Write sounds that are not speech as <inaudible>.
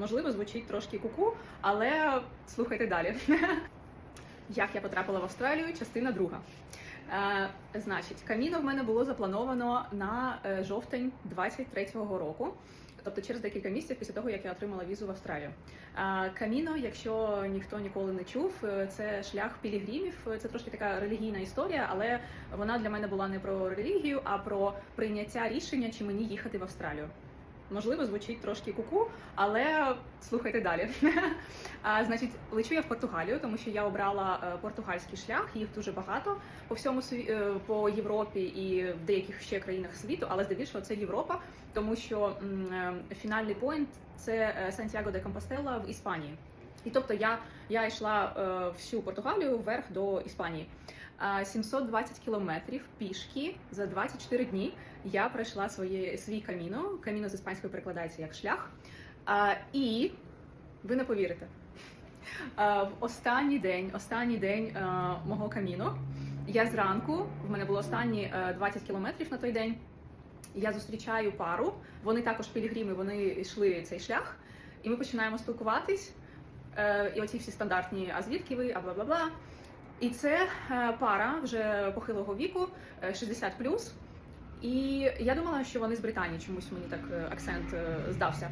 Можливо, звучить трошки куку, але слухайте далі. <laughs> Як я потрапила в Австралію, частина друга. Е, значить, каміно в мене було заплановано на е, жовтень 23-го року. Тобто через декілька місяців після того, як я отримала візу в Австралію. Е, Каміно, якщо ніхто ніколи не чув, е, це шлях пілігримів. Це трошки така релігійна історія, але вона для мене була не про релігію, а про прийняття рішення, чи мені їхати в Австралію. Можливо, звучить трошки куку, але слухайте далі. <laughs> А, значить, лечу я в Португалію, тому що я обрала е, португальський шлях. Їх дуже багато по всьому е, по Європі і в деяких ще країнах світу, але здебільшого це Європа, тому що м, е, фінальний поінт це Сантьяго де Компостела в Іспанії. І тобто я, я йшла е, всю Португалію вверх до Іспанії. А, 720 кілометрів пішки за 24 дні я пройшла своє свій каміно. Каміно з іспанської перекладається як шлях. І ви не повірите. В останній день, останній день а, мого каміно, я зранку, в мене було останні е, 20 кілометрів на той день. Я зустрічаю пару. Вони також пілігрими, вони йшли цей шлях, і ми починаємо спілкуватись. Е, і оці всі стандартні, а звідки ви, а бла бла бла. І це е, пара вже похилого віку, е, 60 І я думала, що вони з Британії чомусь мені так е, акцент е, здався.